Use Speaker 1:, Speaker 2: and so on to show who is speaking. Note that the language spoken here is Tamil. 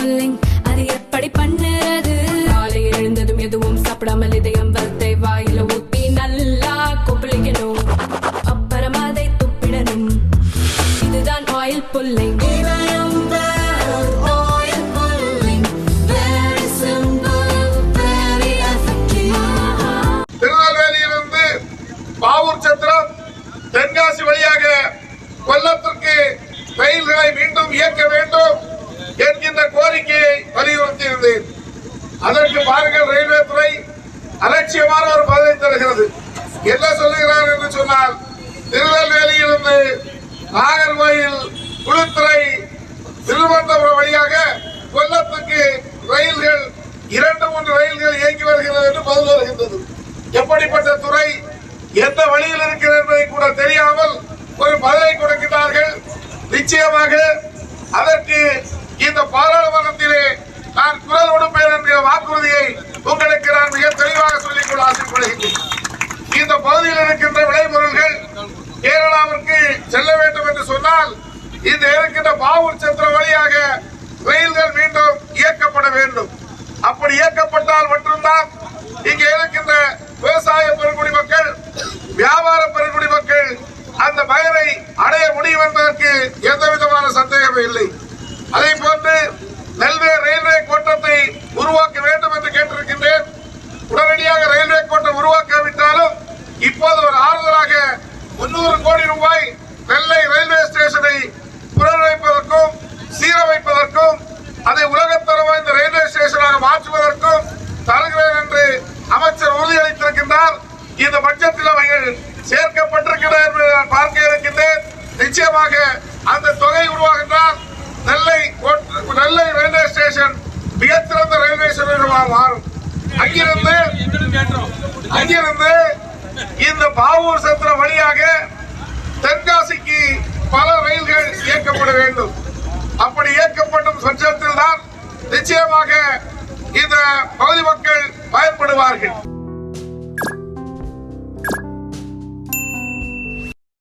Speaker 1: புல்லிங் அது எப்படி பண்ணுறது? காலை எழுந்ததும் எதுவும் சாப்பிடாமல் இதயம் வளத்தை வாயில ஊத்தி நல்லா கொப்பளிக்கணும். அப்புறம் அதை துப்பிடணும். இதுதான் ஆயில் புல்லிங் ஆயில்
Speaker 2: திருநெல்வேலியிலிருந்து பாவூர் சத்திரம் தென்காசி வழியாக கொல்லத்திற்கு ரயில்களை மீண்டும் இயக்க வேண்டும். என்கின்ற கோரிக்கையை வலியுறுத்தியிருந்தேன். அதற்கு பாருங்கள் ரயில்வே துறை அலட்சியமான ஒரு பதிலை தருகிறது. என்ன சொல்லுகிறார் என்று சொன்னால் திருநெல்வேலியிலிருந்து நாகர்கோயில் குளித்துறை திருவனந்தபுரம் வழியாக கொல்லத்துக்கு ரயில்கள் இரண்டு மூன்று ரயில்கள் இயங்கி வருகிறது என்று பதில் வருகின்றது எப்படிப்பட்ட துறை எந்த வழியில் இருக்கிறது என்பதை கூட தெரியாமல் ஒரு பதிலை கொடுக்கிறார்கள் நிச்சயமாக அதற்கு இந்த பாராளுமன்றத்திலே நான் குரல் கொடுப்பேன் என்கிற வாக்குறுதியை உங்களுக்கு நான் மிக தெளிவாக சொல்லிக் கொள்ள ஆசைப்படுகின்றேன். இந்த பகுதியில் இருக்கின்ற விளைபொருள்கள் கேரளாவிற்கு செல்ல வேண்டும் என்று சொன்னால் இந்த இருக்கின்ற பாவூர் சத்திரம் வழியாக ரயில்கள் மீண்டும் இயக்கப்பட வேண்டும். அப்படி இயக்கப்பட்டால் மட்டும்தான் இங்கே இருக்கின்ற விவசாய பெருங்குடி மக்கள் வியாபார பெருங்குடி மக்கள் அந்த பயனை அடைய முடியும் என்பதற்கு எந்த விதமான சந்தேகமே இல்லை. அதை போன்று நெல்வே ரயில்வே கோட்டத்தை உருவாக்க வேண்டும் என்று கேட்டிருக்கின்றேன் உடனடியாக ரயில்வே கோட்டம் உருவாக்காவிட்டாலும் இப்போது ஒரு ஆறுதலாக முன்னூறு கோடி ரூபாய் நெல்லை ரயில்வே ஸ்டேஷனை புனரமைப்பதற்கும் சீரமைப்பதற்கும் அதை உலகத்தரம் வாய்ந்த ரயில்வே ஸ்டேஷனாக மாற்றுவதற்கும் தருகிறேன் என்று அமைச்சர் உறுதியளித்திருக்கின்றார் இந்த பட்ஜெட்டில் அவைகள் சேர்க்கப்பட்டிருக்கிறார் என்பதை நான் பார்க்க இருக்கின்றேன். நிச்சயமாக அந்த தொகை உருவாகின்றால் நெல்லை நெல்லை ரயில்வே ஸ்டேஷன் மிகச்சிறந்த ரயில்வே ஸ்டேஷனாக மாறும். அங்கிருந்து அங்கிருந்து இந்த பாவூர் சத்திரம் வழியாக தென்காசிக்கு பல ரயில்கள் இயக்கப்பட வேண்டும். அப்படி இயக்கப்படும் பட்சத்தில் தான் நிச்சயமாக இந்த பகுதி மக்கள் பயன்படுவார்கள்.